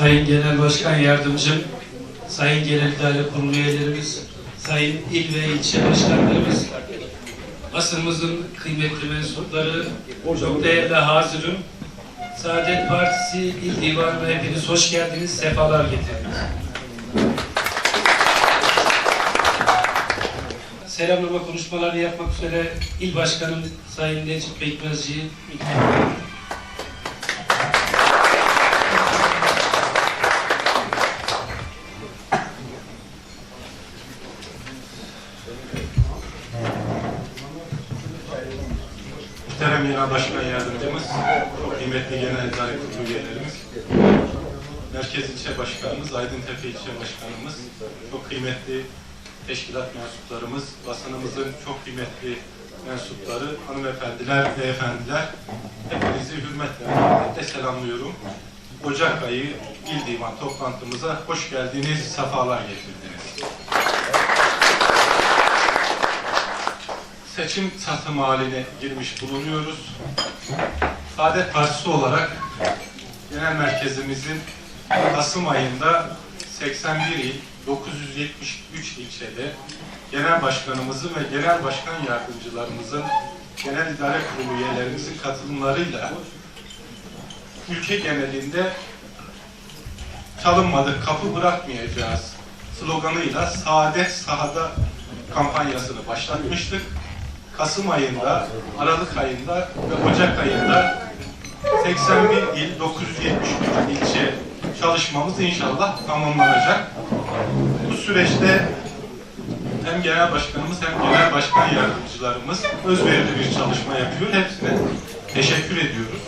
Sayın Genel Başkan Yardımcım, Sayın Genel İdare Kurulu üyelerimiz, Sayın İl ve ilçe başkanlarımız, basınımızın kıymetli mensupları, çok değerli hazırım. Saadet Partisi İl Divanı'na hepiniz hoş geldiniz, sefalar getirdiniz. Selamlama konuşmalarını yapmak üzere İl Başkanım Sayın Necip Pekmezci'yi Muhterem Genel Başkan Yardımcımız, çok kıymetli Genel İdare Kurulu üyelerimiz, Merkez İlçe Başkanımız, Aydıntepe İlçe Başkanımız, çok kıymetli teşkilat mensuplarımız, basınımızın çok kıymetli mensupları, hanımefendiler, beyefendiler, hepinizi hürmetle, rahmetle selamlıyorum. Ocak ayı İl Divan toplantımıza hoş geldiniz, sefalar getirdiniz. Seçim satım haline girmiş bulunuyoruz. Saadet Partisi olarak genel merkezimizin Kasım ayında 81 il, 973 ilçede genel başkanımızın ve genel başkan yardımcılarımızın, genel idare kurulu üyelerimizin katılımlarıyla ülke genelinde çalınmadık kapı bırakmayacağız sloganıyla Saadet Sahada kampanyasını başlatmıştık. Kasım ayında, Aralık ayında ve Ocak ayında 81 il, 973 ilçe çalışmamız inşallah tamamlanacak. Bu süreçte hem genel başkanımız hem genel başkan yardımcılarımız özverili bir çalışma yapıyor. Hepsine teşekkür ediyoruz.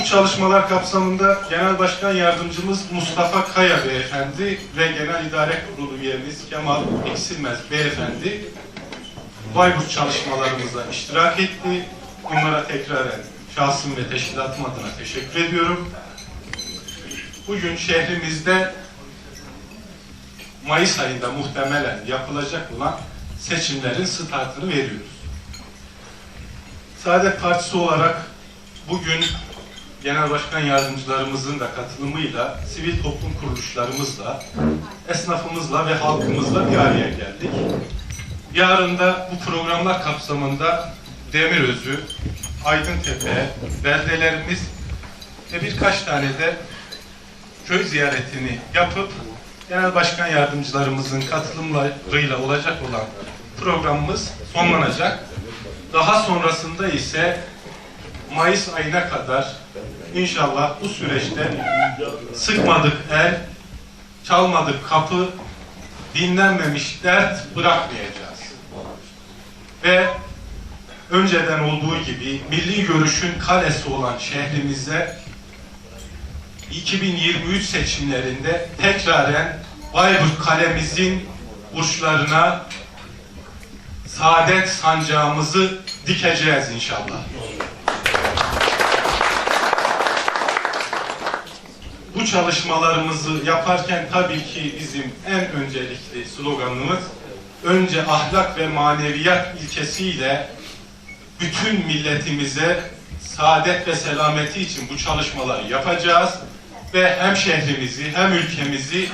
Bu çalışmalar kapsamında Genel Başkan Yardımcımız Mustafa Kaya Beyefendi ve Genel İdare Kurulu üyemiz Kemal Eksilmez Beyefendi Bayburt çalışmalarımıza iştirak etti. Bunlara tekraren şahsım ve teşkilatım adına teşekkür ediyorum. Bugün şehrimizde Mayıs ayında muhtemelen yapılacak olan seçimlerin startını veriyoruz. Saadet Partisi olarak bugün Genel Başkan Yardımcılarımızın da katılımıyla, sivil toplum kuruluşlarımızla, esnafımızla ve halkımızla bir araya geldik. Yarın da bu programlar kapsamında Demirözü, Aydıntepe, beldelerimiz ve birkaç tane de köy ziyaretini yapıp Genel Başkan Yardımcılarımızın katılımlarıyla olacak olan programımız sonlanacak. Daha sonrasında ise Mayıs ayına kadar inşallah bu süreçte sıkmadık el, çalmadık kapı, dinlenmemiş dert bırakmayacağız. Ve önceden olduğu gibi milli görüşün kalesi olan şehrimize 2023 seçimlerinde tekraren Bayburt kalemizin burçlarına saadet sancağımızı dikeceğiz inşallah. Bu çalışmalarımızı yaparken tabii ki bizim en öncelikli sloganımız önce ahlak ve maneviyat ilkesiyle bütün milletimize saadet ve selameti için bu çalışmaları yapacağız ve hem şehrimizi hem ülkemizi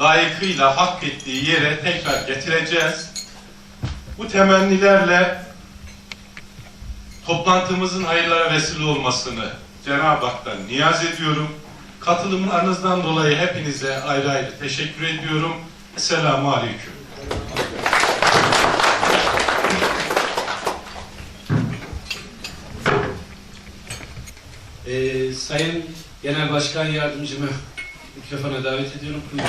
layıkıyla hak ettiği yere tekrar getireceğiz. Bu temennilerle toplantımızın hayırlara vesile olmasını Cenab-ı Hak'tan niyaz ediyorum. Katılımlarınızdan dolayı hepinize ayrı ayrı teşekkür ediyorum. Esselamu Aleyküm. Ee, Sayın Genel Başkan Yardımcımı mikrofona davet ediyorum. Buyurun.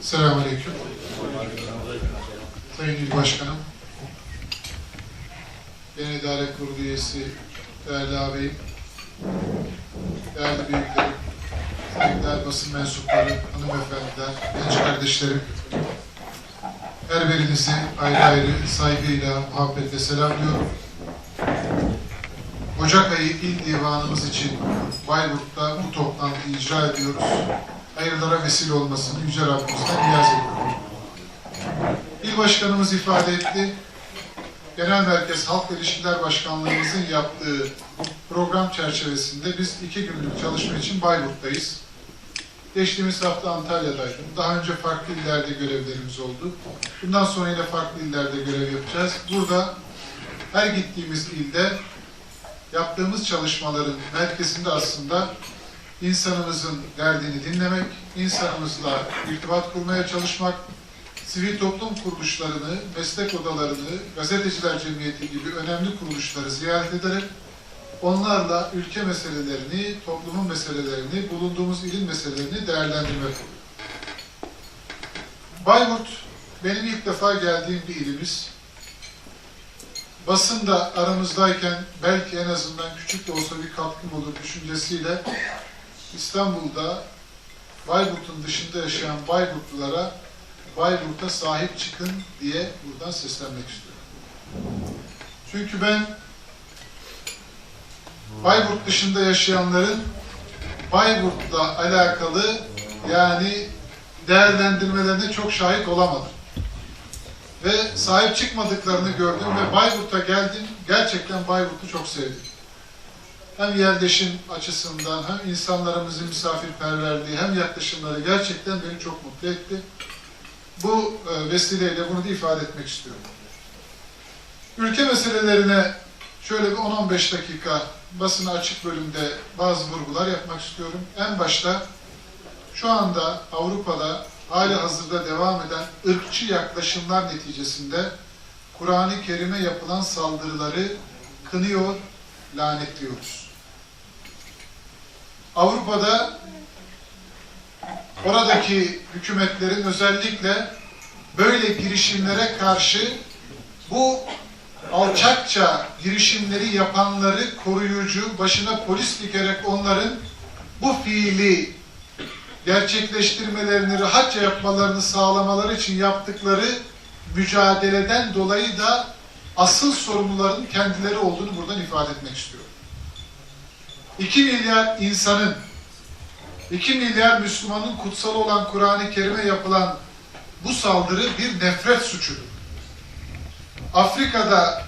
Selamünaleyküm. Sayın İl Başkanım, Genel İdare Kurulu üyesi değerli ağabeyim, değerli büyüklerim, saygıdeğer basın mensupları, hanımefendiler, genç kardeşlerim, her birinizi ayrı ayrı saygıyla, muhabbetle selamlıyorum. Ocak ayı İl Divanımız için Bayburt'ta bu toplantıyı icra ediyoruz hayırlara vesile olmasını Yüce Rabbimizden niyaz ediyorum. İl Başkanımız ifade etti. Genel Merkez Halk İlişkiler Başkanlığımızın yaptığı program çerçevesinde biz iki günlük çalışma için Bayburt'tayız. Geçtiğimiz hafta Antalya'daydım. Daha önce farklı illerde görevlerimiz oldu. Bundan sonra yine farklı illerde görev yapacağız. Burada her gittiğimiz ilde yaptığımız çalışmaların merkezinde aslında insanımızın derdini dinlemek, insanımızla irtibat kurmaya çalışmak, sivil toplum kuruluşlarını, meslek odalarını, gazeteciler cemiyeti gibi önemli kuruluşları ziyaret ederek onlarla ülke meselelerini, toplumun meselelerini, bulunduğumuz ilin meselelerini değerlendirmek oluyor. Bayburt benim ilk defa geldiğim bir ilimiz. Basın da aramızdayken belki en azından küçük de olsa bir katkım olur düşüncesiyle İstanbul'da Bayburt'un dışında yaşayan Bayburtlulara Bayburt'a sahip çıkın diye buradan seslenmek istiyorum. Çünkü ben Bayburt dışında yaşayanların Bayburt'la alakalı yani değerlendirmelerine çok şahit olamadım. Ve sahip çıkmadıklarını gördüm ve Bayburt'a geldim. Gerçekten Bayburt'u çok sevdim. Hem yerleşim açısından hem insanlarımızın misafirperverliği hem yaklaşımları gerçekten beni çok mutlu etti. Bu e, vesileyle bunu da ifade etmek istiyorum. Ülke meselelerine şöyle bir 10-15 dakika basına açık bölümde bazı vurgular yapmak istiyorum. En başta şu anda Avrupa'da hali hazırda devam eden ırkçı yaklaşımlar neticesinde Kur'an-ı Kerim'e yapılan saldırıları kınıyor, lanetliyoruz. Avrupa'da oradaki hükümetlerin özellikle böyle girişimlere karşı bu alçakça girişimleri yapanları koruyucu, başına polis dikerek onların bu fiili gerçekleştirmelerini, rahatça yapmalarını sağlamaları için yaptıkları mücadeleden dolayı da asıl sorumluların kendileri olduğunu buradan ifade etmek istiyorum. 2 milyar insanın, 2 milyar Müslümanın kutsalı olan Kur'an-ı Kerim'e yapılan bu saldırı bir nefret suçudur. Afrika'da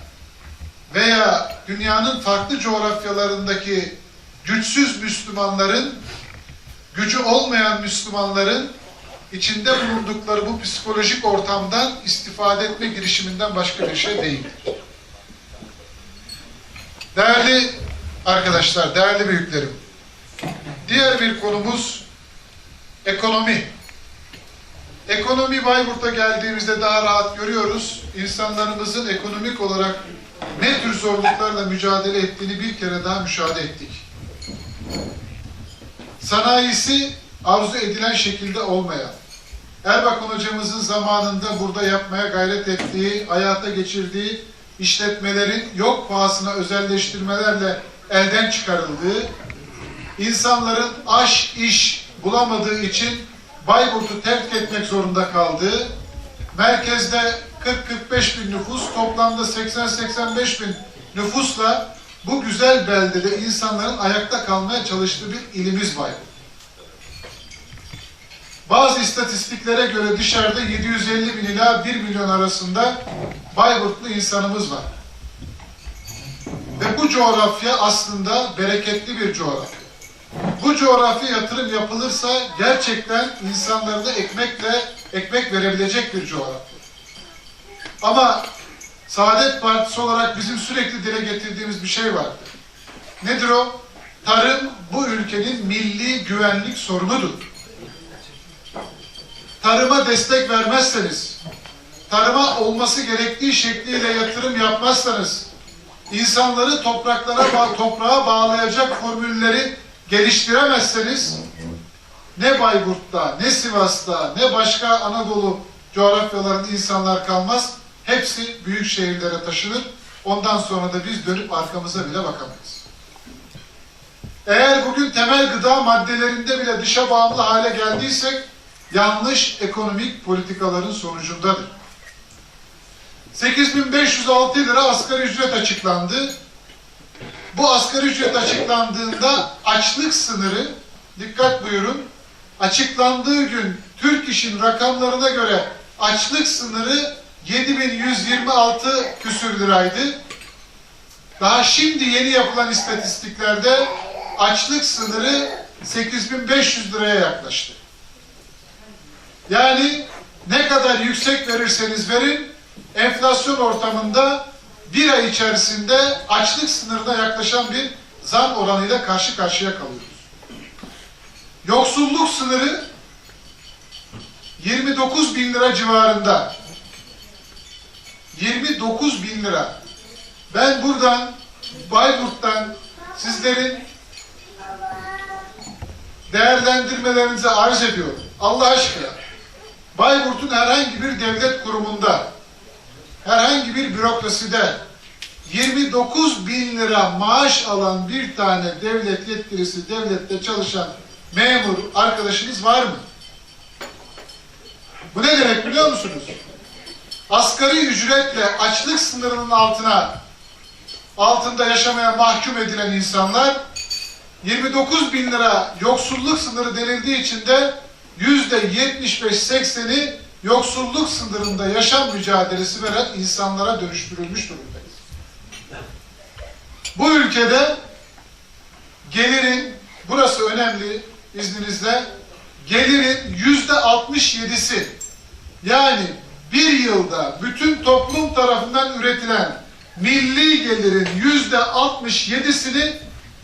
veya dünyanın farklı coğrafyalarındaki güçsüz Müslümanların, gücü olmayan Müslümanların içinde bulundukları bu psikolojik ortamdan istifade etme girişiminden başka bir şey değildir. Değerli arkadaşlar, değerli büyüklerim, diğer bir konumuz ekonomi. Ekonomi Bayburt'a geldiğimizde daha rahat görüyoruz. İnsanlarımızın ekonomik olarak ne tür zorluklarla mücadele ettiğini bir kere daha müşahede ettik. Sanayisi arzu edilen şekilde olmayan, Erbakan hocamızın zamanında burada yapmaya gayret ettiği, hayata geçirdiği işletmelerin yok pahasına özelleştirmelerle elden çıkarıldığı, insanların aş, iş bulamadığı için Bayburt'u terk etmek zorunda kaldığı, merkezde 40-45 bin nüfus, toplamda 80-85 bin nüfusla bu güzel beldede insanların ayakta kalmaya çalıştığı bir ilimiz Bayburt. Bazı istatistiklere göre dışarıda 750 bin ila 1 milyon arasında Bayburtlu insanımız var. Ve bu coğrafya aslında bereketli bir coğrafya. Bu coğrafya yatırım yapılırsa gerçekten insanlarına ekmekle ekmek verebilecek bir coğrafya. Ama Saadet Partisi olarak bizim sürekli dile getirdiğimiz bir şey vardır. Nedir o? Tarım bu ülkenin milli güvenlik sorunudur. Tarıma destek vermezseniz, tarıma olması gerektiği şekliyle yatırım yapmazsanız, insanları topraklara toprağa bağlayacak formülleri geliştiremezseniz ne Bayburt'ta, ne Sivas'ta, ne başka Anadolu coğrafyalarında insanlar kalmaz. Hepsi büyük şehirlere taşınır. Ondan sonra da biz dönüp arkamıza bile bakamayız. Eğer bugün temel gıda maddelerinde bile dışa bağımlı hale geldiysek yanlış ekonomik politikaların sonucundadır. 8506 lira asgari ücret açıklandı. Bu asgari ücret açıklandığında açlık sınırı, dikkat buyurun, açıklandığı gün Türk İş'in rakamlarına göre açlık sınırı 7126 küsür liraydı. Daha şimdi yeni yapılan istatistiklerde açlık sınırı 8500 liraya yaklaştı. Yani ne kadar yüksek verirseniz verin, enflasyon ortamında bir ay içerisinde açlık sınırına yaklaşan bir zam oranıyla karşı karşıya kalıyoruz. Yoksulluk sınırı 29 bin lira civarında. 29 bin lira. Ben buradan Bayburt'tan sizlerin değerlendirmelerinizi arz ediyorum. Allah aşkına. Bayburt'un herhangi bir devlet kurumunda, herhangi bir bürokraside 29 bin lira maaş alan bir tane devlet yetkilisi, devlette çalışan memur arkadaşınız var mı? Bu ne demek biliyor musunuz? Asgari ücretle açlık sınırının altına altında yaşamaya mahkum edilen insanlar 29 bin lira yoksulluk sınırı denildiği için de yüzde 75-80'i yoksulluk sınırında yaşam mücadelesi veren insanlara dönüştürülmüş durumdayız. Bu ülkede gelirin, burası önemli izninizle, gelirin yüzde 67'si yani bir yılda bütün toplum tarafından üretilen milli gelirin yüzde 67'sini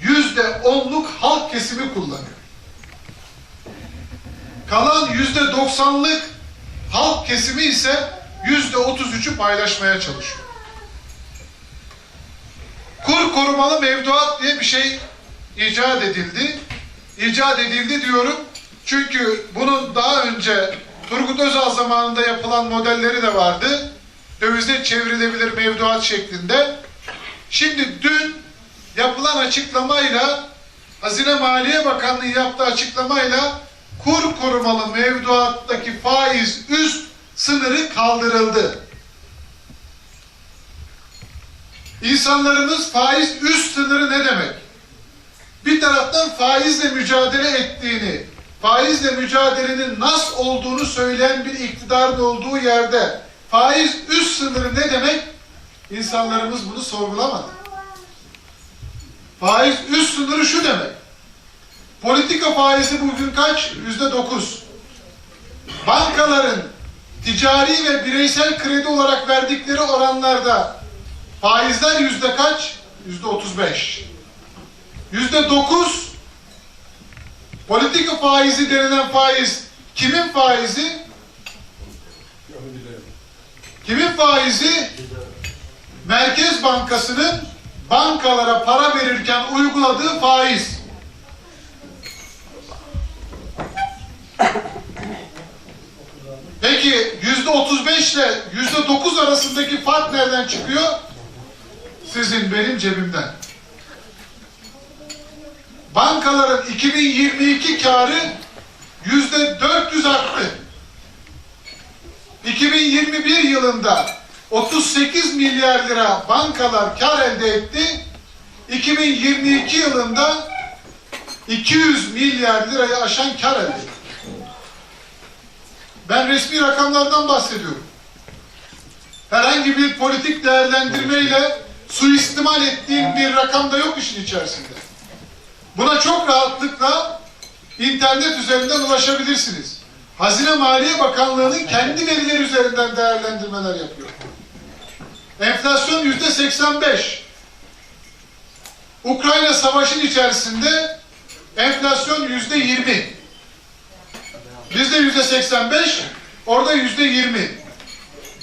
yüzde 10'luk halk kesimi kullanıyor. Kalan yüzde 90'lık halk kesimi ise yüzde 33'ü paylaşmaya çalışıyor. Kur korumalı mevduat diye bir şey icat edildi. İcat edildi diyorum. Çünkü bunun daha önce Turgut Özal zamanında yapılan modelleri de vardı. Dövize çevrilebilir mevduat şeklinde. Şimdi dün yapılan açıklamayla Hazine Maliye Bakanlığı yaptığı açıklamayla kur korumalı mevduattaki faiz üst sınırı kaldırıldı. İnsanlarımız faiz üst sınırı ne demek? Bir taraftan faizle mücadele ettiğini, faizle mücadelenin nasıl olduğunu söyleyen bir iktidarın olduğu yerde faiz üst sınırı ne demek? İnsanlarımız bunu sorgulamadı. Faiz üst sınırı şu demek. Politika faizi bugün kaç? Yüzde dokuz. Bankaların ticari ve bireysel kredi olarak verdikleri oranlarda faizler yüzde kaç? Yüzde otuz beş. Yüzde dokuz politika faizi denilen faiz kimin faizi? Kimin faizi? Merkez Bankası'nın bankalara para verirken uyguladığı faiz. Peki yüzde otuz beş ile yüzde dokuz arasındaki fark nereden çıkıyor? Sizin benim cebimden. Bankaların 2022 karı yüzde 400 arttı. 2021 yılında 38 milyar lira bankalar kar elde etti. 2022 yılında 200 milyar lirayı aşan kar elde etti. Ben resmi rakamlardan bahsediyorum. Herhangi bir politik değerlendirmeyle suistimal ettiğim bir rakam da yok işin içerisinde. Buna çok rahatlıkla internet üzerinden ulaşabilirsiniz. Hazine Maliye Bakanlığı'nın kendi verileri üzerinden değerlendirmeler yapıyor. Enflasyon yüzde 85. Ukrayna savaşın içerisinde enflasyon yüzde 20. Bizde yüzde 85, orada yüzde 20.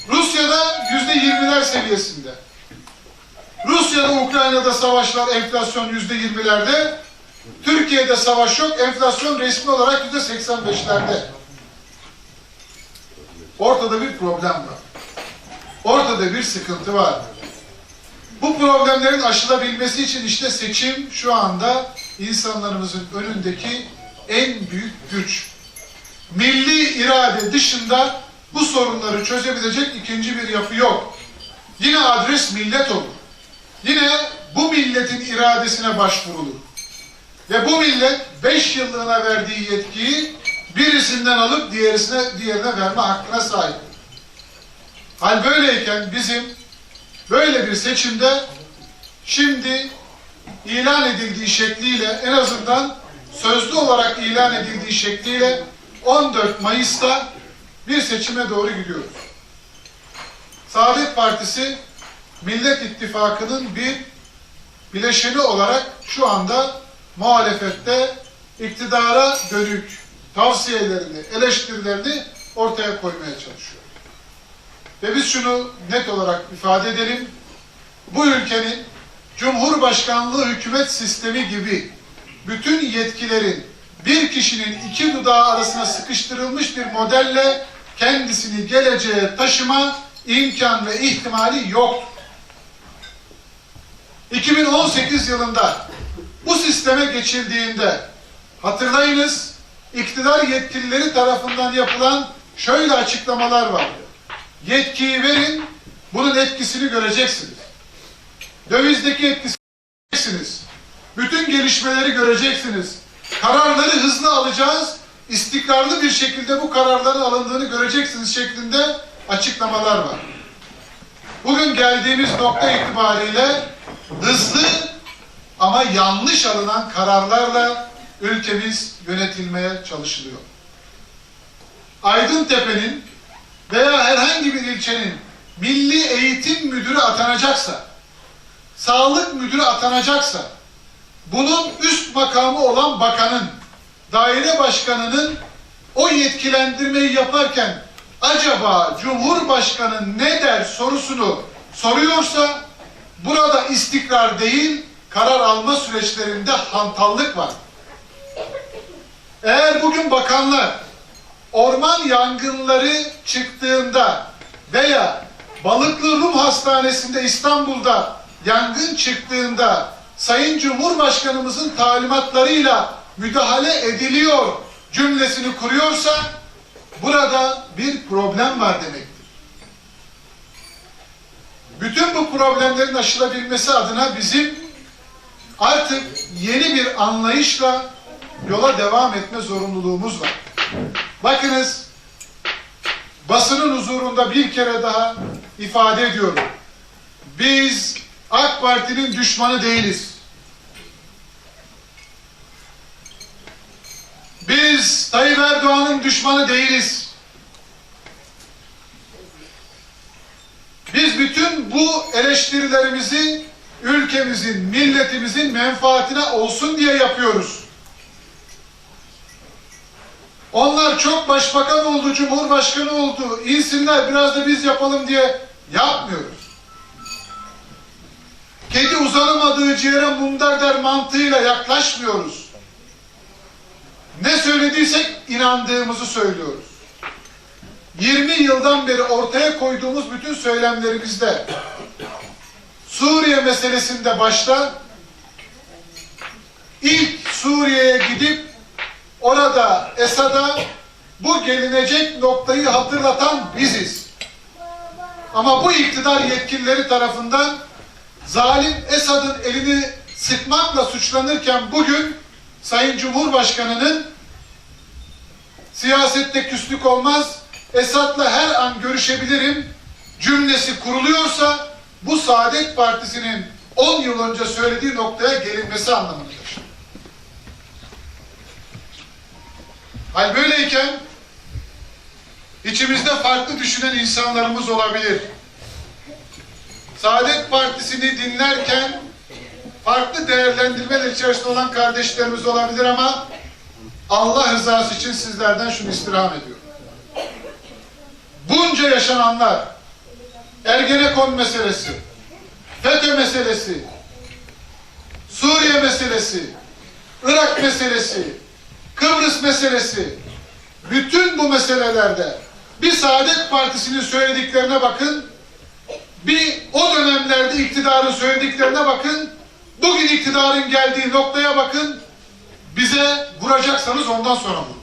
Rusya'da yüzde 20'ler seviyesinde. Rusya'da Ukrayna'da savaşlar enflasyon yüzde 20'lerde. Türkiye'de savaş yok, enflasyon resmi olarak yüzde 85'lerde. Ortada bir problem var. Ortada bir sıkıntı var. Bu problemlerin aşılabilmesi için işte seçim şu anda insanlarımızın önündeki en büyük güç. Milli irade dışında bu sorunları çözebilecek ikinci bir yapı yok. Yine adres millet olur. Yine bu milletin iradesine başvurulur. Ve bu millet beş yıllığına verdiği yetkiyi birisinden alıp diğerisine, diğerine verme hakkına sahip. Hal böyleyken bizim böyle bir seçimde şimdi ilan edildiği şekliyle en azından sözlü olarak ilan edildiği şekliyle 14 Mayıs'ta bir seçime doğru gidiyoruz. Saadet Partisi Millet İttifakı'nın bir bileşeni olarak şu anda muhalefette iktidara dönük tavsiyelerini, eleştirilerini ortaya koymaya çalışıyor. Ve biz şunu net olarak ifade edelim. Bu ülkenin Cumhurbaşkanlığı hükümet sistemi gibi bütün yetkilerin bir kişinin iki dudağı arasına sıkıştırılmış bir modelle kendisini geleceğe taşıma imkan ve ihtimali yok. 2018 yılında bu sisteme geçildiğinde hatırlayınız iktidar yetkilileri tarafından yapılan şöyle açıklamalar vardı. Yetkiyi verin, bunun etkisini göreceksiniz. Dövizdeki etkisini göreceksiniz. Bütün gelişmeleri göreceksiniz. Kararları hızlı alacağız. istikrarlı bir şekilde bu kararların alındığını göreceksiniz şeklinde açıklamalar var. Bugün geldiğimiz nokta itibariyle hızlı ama yanlış alınan kararlarla ülkemiz yönetilmeye çalışılıyor. Aydıntepe'nin veya herhangi bir ilçenin milli eğitim müdürü atanacaksa, sağlık müdürü atanacaksa, bunun üst makamı olan bakanın, daire başkanının o yetkilendirmeyi yaparken acaba Cumhurbaşkanı ne der sorusunu soruyorsa burada istikrar değil karar alma süreçlerinde hantallık var. Eğer bugün bakanlar orman yangınları çıktığında veya Balıklı Rum Hastanesi'nde İstanbul'da yangın çıktığında Sayın Cumhurbaşkanımızın talimatlarıyla müdahale ediliyor cümlesini kuruyorsa burada bir problem var demektir. Bütün bu problemlerin aşılabilmesi adına bizim artık yeni bir anlayışla yola devam etme zorunluluğumuz var. Bakınız basının huzurunda bir kere daha ifade ediyorum. Biz AK Parti'nin düşmanı değiliz. Biz Tayyip Erdoğan'ın düşmanı değiliz. Biz bütün bu eleştirilerimizi ülkemizin, milletimizin menfaatine olsun diye yapıyoruz. Onlar çok başbakan oldu, cumhurbaşkanı oldu, insinler biraz da biz yapalım diye yapmıyoruz. Kedi uzanamadığı ciğere mundar der mantığıyla yaklaşmıyoruz. Ne söylediysek inandığımızı söylüyoruz. 20 yıldan beri ortaya koyduğumuz bütün söylemlerimizde Suriye meselesinde başta ilk Suriye'ye gidip orada Esad'a bu gelinecek noktayı hatırlatan biziz. Ama bu iktidar yetkilileri tarafından zalim Esad'ın elini sıkmakla suçlanırken bugün Sayın Cumhurbaşkanı'nın siyasette küslük olmaz, Esad'la her an görüşebilirim cümlesi kuruluyorsa bu Saadet Partisi'nin 10 yıl önce söylediği noktaya gelinmesi anlamındadır. Hal böyleyken içimizde farklı düşünen insanlarımız olabilir. Saadet Partisi'ni dinlerken farklı değerlendirmeler içerisinde olan kardeşlerimiz olabilir ama Allah rızası için sizlerden şunu istirham ediyorum. Bunca yaşananlar, Ergenekon meselesi, FETÖ meselesi, Suriye meselesi, Irak meselesi, Kıbrıs meselesi, bütün bu meselelerde bir Saadet Partisi'nin söylediklerine bakın, bir o dönemlerde iktidarın söylediklerine bakın, bugün iktidarın geldiği noktaya bakın, bize vuracaksanız ondan sonra vurun.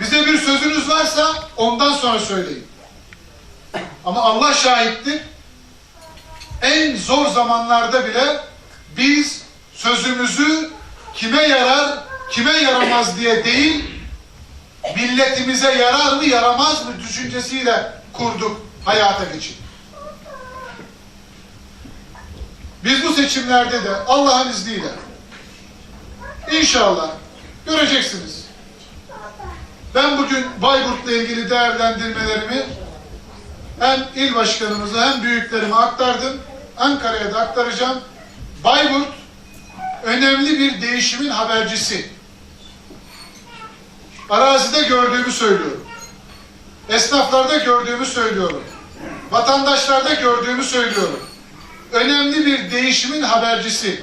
Bize bir sözünüz varsa ondan sonra söyleyin. Ama Allah şahittir. En zor zamanlarda bile biz sözümüzü kime yarar, kime yaramaz diye değil, milletimize yarar mı yaramaz mı düşüncesiyle kurduk, hayata geçirdik. Biz bu seçimlerde de Allah'ın izniyle inşallah göreceksiniz. Ben bugün Bayburt'la ilgili değerlendirmelerimi hem il başkanımıza hem büyüklerime aktardım. Ankara'ya da aktaracağım. Bayburt önemli bir değişimin habercisi. Arazide gördüğümü söylüyorum. Esnaflarda gördüğümü söylüyorum. Vatandaşlarda gördüğümü söylüyorum. Önemli bir değişimin habercisi.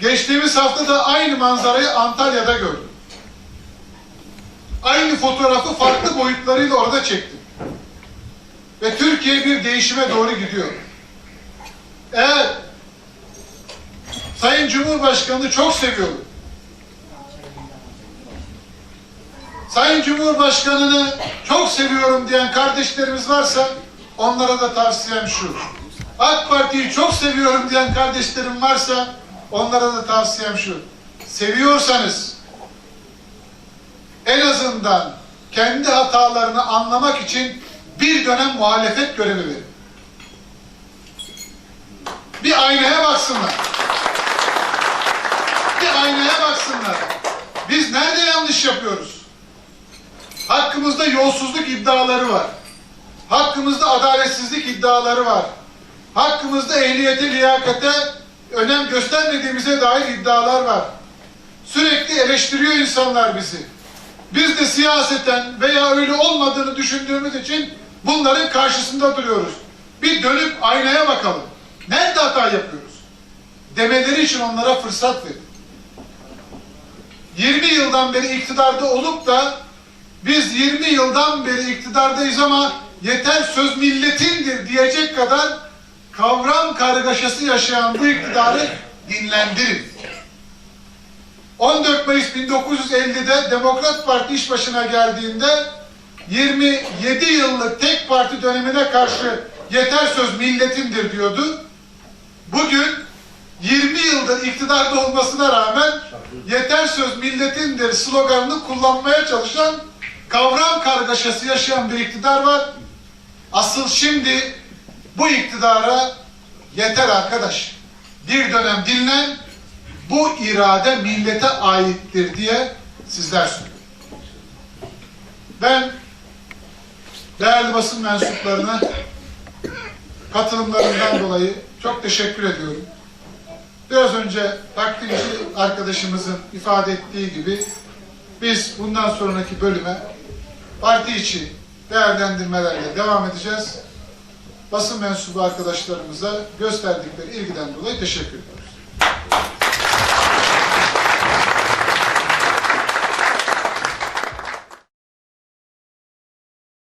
Geçtiğimiz hafta da aynı manzarayı Antalya'da gördüm. Aynı fotoğrafı farklı boyutlarıyla orada çektim. Ve Türkiye bir değişime doğru gidiyor. Eğer Sayın Cumhurbaşkanı'nı çok seviyorum. Sayın Cumhurbaşkanı'nı çok seviyorum diyen kardeşlerimiz varsa onlara da tavsiyem şu. AK Parti'yi çok seviyorum diyen kardeşlerim varsa onlara da tavsiyem şu. Seviyorsanız en azından kendi hatalarını anlamak için bir dönem muhalefet görevi verin. Bir aynaya baksınlar. Bir aynaya baksınlar. Biz nerede yanlış yapıyoruz? Hakkımızda yolsuzluk iddiaları var. Hakkımızda adaletsizlik iddiaları var. Hakkımızda ehliyete, liyakate önem göstermediğimize dair iddialar var. Sürekli eleştiriyor insanlar bizi. Biz de siyaseten veya öyle olmadığını düşündüğümüz için bunların karşısında duruyoruz. Bir dönüp aynaya bakalım. Nerede hata yapıyoruz? Demeleri için onlara fırsat verin. 20 yıldan beri iktidarda olup da biz 20 yıldan beri iktidardayız ama yeter söz milletindir diyecek kadar kavram kargaşası yaşayan bu iktidarı dinlendirin. 14 Mayıs 1950'de Demokrat Parti iş başına geldiğinde 27 yıllık tek parti dönemine karşı yeter söz milletindir diyordu. Bugün 20 yıldır iktidarda olmasına rağmen yeter söz milletindir sloganını kullanmaya çalışan kavram kargaşası yaşayan bir iktidar var. Asıl şimdi bu iktidara yeter arkadaş. Bir dönem dinlen, bu irade millete aittir diye sizler söylüyorum. Ben değerli basın mensuplarına katılımlarından dolayı çok teşekkür ediyorum. Biraz önce takdimci arkadaşımızın ifade ettiği gibi biz bundan sonraki bölüme parti içi değerlendirmelerle devam edeceğiz. Basın mensubu arkadaşlarımıza gösterdikleri ilgiden dolayı teşekkür ediyoruz.